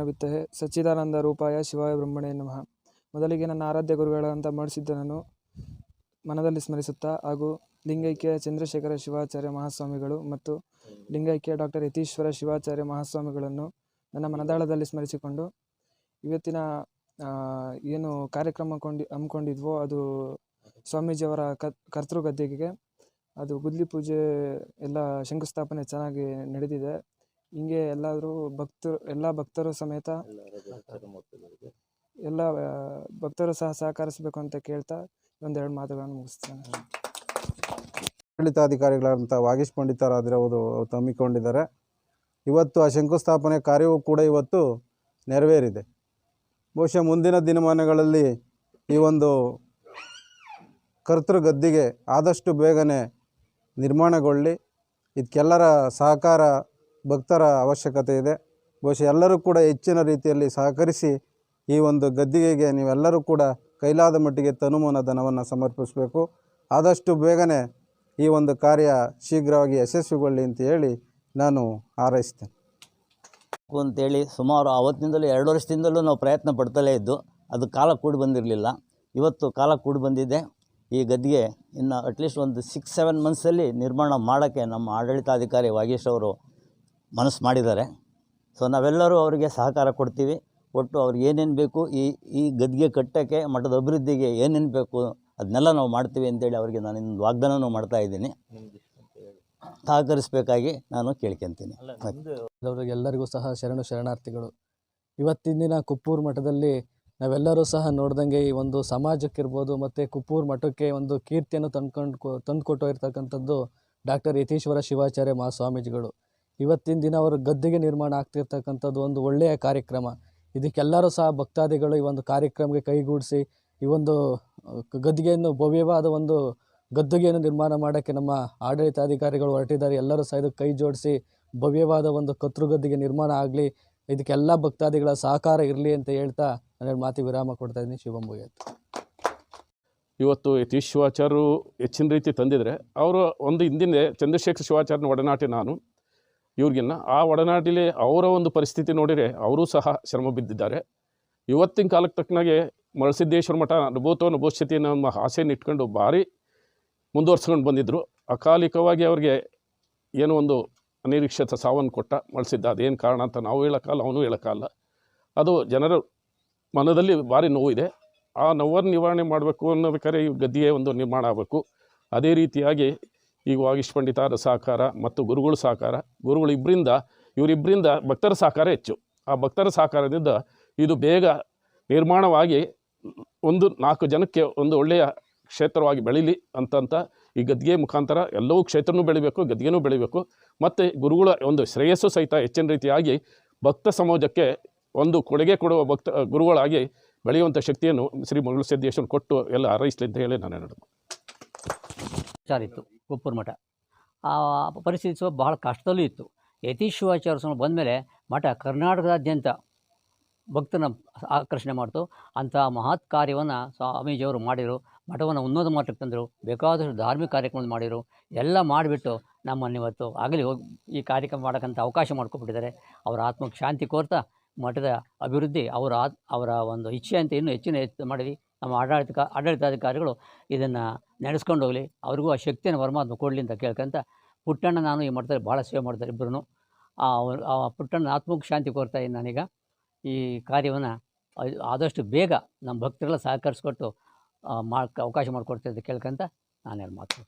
ವಿತ್ತಹೆ ಸಚ್ಚಿದಾನಂದ ರೂಪಾಯ ಶಿವಾಯ ಬ್ರಹ್ಮಣೇ ನಮಃ. ಮೊದಲಿಗೆ ನನ್ನ ಆರಾಧ್ಯ ಗುರುಗಳಂತ ಮಾಡಿಸಿದ್ದನನ್ನು ಮನದಲ್ಲಿ ಸ್ಮರಿಸುತ್ತಾ ಹಾಗೂ ಲಿಂಗೈಕ್ಯ ಚಂದ್ರಶೇಖರ ಶಿವಾಚಾರ್ಯ ಮಹಾಸ್ವಾಮಿಗಳು ಮತ್ತು ಲಿಂಗೈಕ್ಯ ಡಾಕ್ಟರ್ ಯತೀಶ್ವರ ಶಿವಾಚಾರ್ಯ ಮಹಾಸ್ವಾಮಿಗಳನ್ನು ನನ್ನ ಮನದಾಳದಲ್ಲಿ ಸ್ಮರಿಸಿಕೊಂಡು ಇವತ್ತಿನ ಏನು ಕಾರ್ಯಕ್ರಮ ಕೊಂಡಿ, ಹಮ್ಮಿಕೊಂಡಿದ್ವೋ ಅದು ಸ್ವಾಮೀಜಿಯವರ ಕರ್ತೃ ಗದ್ದೆಗೆ ಅದು ಗುದ್ಲಿ ಪೂಜೆ ಎಲ್ಲ ಶಂಕುಸ್ಥಾಪನೆ ಚೆನ್ನಾಗಿ ನಡೆದಿದೆ. ಹಿಂಗೆ ಎಲ್ಲಾದರೂ ಭಕ್ತರು ಎಲ್ಲ ಭಕ್ತರು ಸಮೇತ ಎಲ್ಲ ಭಕ್ತರು ಸಹ ಸಹಕರಿಸಬೇಕು ಅಂತ ಕೇಳ್ತಾ ಒಂದೆರಡು ಮಾತುಗಳನ್ನು ಮುಗಿಸ್ತೇನೆ. ಆಡಳಿತಾಧಿಕಾರಿಗಳಂತ ವಾಗೀಶ್ ಪಂಡಿತರಾದಿರವರು ಹಮ್ಮಿಕೊಂಡಿದ್ದಾರೆ ಇವತ್ತು ಆ ಶಂಕುಸ್ಥಾಪನೆ ಕಾರ್ಯವೂ ಕೂಡ ಇವತ್ತು ನೆರವೇರಿದೆ. ಬಹುಶಃ ಮುಂದಿನ ದಿನಮಾನಗಳಲ್ಲಿ ಈ ಒಂದು ಕರ್ತೃ ಗದ್ದಿಗೆ ಆದಷ್ಟು ಬೇಗನೆ ನಿರ್ಮಾಣಗೊಳ್ಳಿ. ಇದಕ್ಕೆಲ್ಲರ ಸಹಕಾರ ಭಕ್ತರ ಅವಶ್ಯಕತೆ ಇದೆ. ಬಹುಶಃ ಎಲ್ಲರೂ ಕೂಡ ಹೆಚ್ಚಿನ ರೀತಿಯಲ್ಲಿ ಸಹಕರಿಸಿ ಈ ಒಂದು ಗದ್ದಿಗೆಗೆ ನೀವೆಲ್ಲರೂ ಕೂಡ ಕೈಲಾದ ಮಟ್ಟಿಗೆ ತನುಮನ ಧನವನ್ನು ಸಮರ್ಪಿಸಬೇಕು. ಆದಷ್ಟು ಬೇಗನೆ ಈ ಒಂದು ಕಾರ್ಯ ಶೀಘ್ರವಾಗಿ ಯಶಸ್ವಿಗೊಳ್ಳಿ ಅಂತ ಹೇಳಿ ನಾನು ಹಾರೈಸ್ತೇನೆ. ಅಂತೇಳಿ ಸುಮಾರು ಆವತ್ತಿನಿಂದಲೂ ಎರಡು ವರ್ಷದಿಂದಲೂ ನಾವು ಪ್ರಯತ್ನ ಪಡ್ತಲೇ ಇದ್ದು, ಅದು ಕಾಲ ಕೂಡಿ ಬಂದಿರಲಿಲ್ಲ. ಇವತ್ತು ಕಾಲ ಕೂಡಿ ಬಂದಿದೆ. ಈ ಗದ್ದಿಗೆ ಇನ್ನು ಅಟ್ಲೀಸ್ಟ್ ಒಂದು ಸಿಕ್ಸ್ ಸೆವೆನ್ ಮಂತ್ಸಲ್ಲಿ ನಿರ್ಮಾಣ ಮಾಡೋಕ್ಕೆ ನಮ್ಮ ಆಡಳಿತಾಧಿಕಾರಿ ವಾಗೀಶ್ ಅವರು ಮನಸ್ಸು ಮಾಡಿದ್ದಾರೆ. ಸೊ ನಾವೆಲ್ಲರೂ ಅವರಿಗೆ ಸಹಕಾರ ಕೊಡ್ತೀವಿ. ಒಟ್ಟು ಅವ್ರಿಗೆ ಏನೇನು ಬೇಕು, ಈ ಈ ಗದ್ದಿಗೆ ಕಟ್ಟೋಕ್ಕೆ, ಮಠದ ಅಭಿವೃದ್ಧಿಗೆ ಏನೇನು ಬೇಕು, ಅದನ್ನೆಲ್ಲ ನಾವು ಮಾಡ್ತೀವಿ ಅಂತೇಳಿ ಅವರಿಗೆ ನಾನು ಇನ್ನೊಂದು ವಾಗ್ದಾನವೂ ಮಾಡ್ತಾ ಇದ್ದೀನಿ. ಸಹಕರಿಸಬೇಕಾಗಿ ನಾನು ಕೇಳ್ಕೊತೀನಿ. ಎಲ್ಲರಿಗೂ ಸಹ ಶರಣು ಶರಣಾರ್ಥಿಗಳು. ಇವತ್ತಿನ ದಿನ ಕುಪ್ಪೂರು ಮಠದಲ್ಲಿ ನಾವೆಲ್ಲರೂ ಸಹ ನೋಡ್ದಂಗೆ ಈ ಒಂದು ಸಮಾಜಕ್ಕಿರ್ಬೋದು ಮತ್ತು ಕುಪ್ಪೂರು ಮಠಕ್ಕೆ ಒಂದು ಕೀರ್ತಿಯನ್ನು ತಂದ್ಕೊಂಡು ತಂದುಕೊಟ್ಟೋಗಿರ್ತಕ್ಕಂಥದ್ದು ಡಾಕ್ಟರ್ ಯತೀಶ್ವರ ಶಿವಾಚಾರ್ಯ ಮಹಾಸ್ವಾಮೀಜಿಗಳು. ಇವತ್ತಿನ ದಿನ ಅವರು ಗದ್ದಿಗೆ ನಿರ್ಮಾಣ ಆಗ್ತಿರ್ತಕ್ಕಂಥದ್ದು ಒಂದು ಒಳ್ಳೆಯ ಕಾರ್ಯಕ್ರಮ. ಇದಕ್ಕೆಲ್ಲರೂ ಸಹ ಭಕ್ತಾದಿಗಳು ಈ ಒಂದು ಕಾರ್ಯಕ್ರಮಕ್ಕೆ ಕೈಗೂಡಿಸಿ ಈ ಒಂದು ಗದ್ದಿಗೆಯನ್ನು ಭವ್ಯವಾದ ಒಂದು ಗದ್ದುಗೆಯನ್ನು ನಿರ್ಮಾಣ ಮಾಡೋಕ್ಕೆ ನಮ್ಮ ಆಡಳಿತಾಧಿಕಾರಿಗಳು ಹೊರಟಿದ್ದಾರೆ. ಎಲ್ಲರೂ ಸಹ ಇದಕ್ಕೆ ಕೈ ಜೋಡಿಸಿ ಭವ್ಯವಾದ ಒಂದು ಕತ್ರು ಗದ್ದಿಗೆ ನಿರ್ಮಾಣ ಆಗಲಿ, ಇದಕ್ಕೆಲ್ಲ ಭಕ್ತಾದಿಗಳ ಸಹಕಾರ ಇರಲಿ ಅಂತ ಹೇಳ್ತಾ ನನ್ನ ಮಾತಿಗೆ ವಿರಾಮ ಕೊಡ್ತಾ ಇದ್ದೀನಿ. ಶಿವಂಬುಗೆ ಇವತ್ತು ಯತೀಶ್ ಶಿವಾಚಾರ್ಯರು ಹೆಚ್ಚಿನ ರೀತಿ ತಂದಿದ್ದಾರೆ. ಅವರು ಒಂದು ಹಿಂದಿನ ಚಂದ್ರಶೇಖರ್ ಶಿವಾಚಾರ್ಯನ ಒಡನಾಟಿ ನಾನು. ಇವ್ರಿಗಿನ್ನ ಆ ಒಡನಾಟಿಲಿ ಅವರ ಒಂದು ಪರಿಸ್ಥಿತಿ ನೋಡಿದರೆ ಅವರೂ ಸಹ ಶ್ರಮ ಬಿದ್ದಿದ್ದಾರೆ. ಇವತ್ತಿನ ಕಾಲಕ್ಕೆ ತಕ್ಕನಾಗೆ ಮಳಸಿದ್ದೇಶ್ವರ ಮಠ ಅನುಭೂತ ಅನುಭವಿಸ್ತಿ ನಮ್ಮ ಆಸೆಯನ್ನು ಇಟ್ಕೊಂಡು ಭಾರಿ ಮುಂದುವರ್ಸ್ಕೊಂಡು ಬಂದಿದ್ದರು ಅಕಾಲಿಕವಾಗಿ ಅವ್ರಿಗೆ ಏನೋ ಒಂದು ಅನಿರೀಕ್ಷಿತ ಸಾವನ್ನು ಕೊಟ್ಟ ಮಳಸಿದ್ದ ಅದೇನು ಕಾರಣ ಅಂತ ನಾವು ಹೇಳೋಕ್ಕಲ್ಲ ಅವನು ಹೇಳೋಕ್ಕಲ್ಲ ಅದು ಜನರ ಮನದಲ್ಲಿ ಭಾರಿ ನೋವಿದೆ. ಆ ನೋವನ್ನು ನಿವಾರಣೆ ಮಾಡಬೇಕು ಅನ್ನೋಬೇಕಾದ್ರೆ ಈ ಗದ್ದೆಯೇ ಒಂದು ನಿರ್ಮಾಣ ಆಗಬೇಕು. ಅದೇ ರೀತಿಯಾಗಿ ಈಗ ವಾಗೀಶ್ ಪಂಡಿತಾರ ಸಹಕಾರ ಮತ್ತು ಗುರುಗಳ ಸಹಕಾರ ಗುರುಗಳು ಇಬ್ಬರಿಂದ, ಇವರಿಬ್ಬರಿಂದ ಭಕ್ತರ ಸಹಕಾರ ಹೆಚ್ಚು. ಆ ಭಕ್ತರ ಸಹಕಾರದಿಂದ ಇದು ಬೇಗ ನಿರ್ಮಾಣವಾಗಿ ಒಂದು ನಾಲ್ಕು ಜನಕ್ಕೆ ಒಂದು ಒಳ್ಳೆಯ ಕ್ಷೇತ್ರವಾಗಿ ಬೆಳೀಲಿ ಅಂತಂತ ಈ ಗದ್ದಿಗೆ ಮುಖಾಂತರ ಎಲ್ಲವೂ ಕ್ಷೇತ್ರನೂ ಬೆಳಿಬೇಕು, ಗದ್ಗೆನೂ ಬೆಳಿಬೇಕು. ಮತ್ತು ಗುರುಗಳ ಒಂದು ಶ್ರೇಯಸ್ಸು ಸಹಿತ ಹೆಚ್ಚಿನ ರೀತಿಯಾಗಿ ಭಕ್ತ ಸಮಾಜಕ್ಕೆ ಒಂದು ಕೊಡುಗೆ ಕೊಡುವ ಭಕ್ತ, ಗುರುಗಳಾಗಿ ಬೆಳೆಯುವಂಥ ಶಕ್ತಿಯನ್ನು ಶ್ರೀ ಮಂಗಳ ಸಿದ್ದೇಶ್ವರ ಕೊಟ್ಟು ಎಲ್ಲ ಹಾರೈಸಲಿ ಅಂತ ಹೇಳಿ ನಾನು ಹೇಳೋದು. ಇತ್ತು ಮಠ. ಆ ಪರಿಸ್ಥಿತಿ ಸ್ವಲ್ಪ ಬಹಳ ಕಷ್ಟದಲ್ಲೂ ಇತ್ತು. ಯತೀಶ್ ಶಿವಾಚಾರ್ಯ ಸ್ವಾಮಿ ಬಂದಮೇಲೆ ಮಠ ಕರ್ನಾಟಕದಾದ್ಯಂತ ಭಕ್ತನ ಆಕರ್ಷಣೆ ಮಾಡ್ತು. ಅಂಥ ಮಹತ್ ಕಾರ್ಯವನ್ನು ಸ್ವಾಮೀಜಿಯವರು ಮಾಡಿದರು ಮಠವನ್ನು ಉನ್ನತ ಮಟ್ಟಕ್ಕೆ ತಂದರು. ಬೇಕಾದಷ್ಟು ಧಾರ್ಮಿಕ ಕಾರ್ಯಕ್ರಮ ಮಾಡಿದರು ಎಲ್ಲ ಮಾಡಿಬಿಟ್ಟು ನಮ್ಮನ್ನು ಇವತ್ತು ಆಗಲಿ ಹೋಗಿ ಈ ಕಾರ್ಯಕ್ರಮ ಮಾಡೋಕ್ಕಂಥ ಅವಕಾಶ ಮಾಡ್ಕೊಬಿಟ್ಟಿದ್ದಾರೆ ಅವರ ಆತ್ಮಕ್ಕೆ ಶಾಂತಿ ಕೋರ್ತಾ ಮಠದ ಅಭಿವೃದ್ಧಿ, ಅವರ ಅವರ ಒಂದು ಇಚ್ಛೆಯಂತೆ ಇನ್ನೂ ಹೆಚ್ಚಿನ ಹೆಚ್ಚು ಮಾಡಿದ್ವಿ. ನಮ್ಮ ಆಡಳಿತ ಆಡಳಿತಾಧಿಕಾರಿಗಳು ಇದನ್ನು ನಡೆಸ್ಕೊಂಡು ಹೋಗಲಿ. ಅವ್ರಿಗೂ ಆ ಶಕ್ತಿಯನ್ನು ಪರಮಾತ್ಮ ಕೊಡಲಿ ಅಂತ ಕೇಳ್ಕೊಂತ ಪುಟ್ಟಣ್ಣ ನಾನು ಈ ಮಾಡ್ತಾರೆ ಭಾಳ ಸೇವೆ ಮಾಡ್ತಾರೆ ಇಬ್ಬರೂ ಆ ಪುಟ್ಟಣ್ಣ ಆತ್ಮಕ್ಕೆ ಶಾಂತಿ ಕೋರ್ತಾ ಇದ್ದೀನಿ ನಾನೀಗ. ಈ ಕಾರ್ಯವನ್ನು ಆದಷ್ಟು ಬೇಗ ನಮ್ಮ ಭಕ್ತರೆಲ್ಲ ಸಹಕರಿಸ್ಕೊಟ್ಟು ಮಾಡ್ಕ ಅವಕಾಶ ಮಾಡಿಕೊಡ್ತಾರೆ ಅಂತ ಕೇಳ್ಕೊಂತ ನಾನೇನು ಮಾತು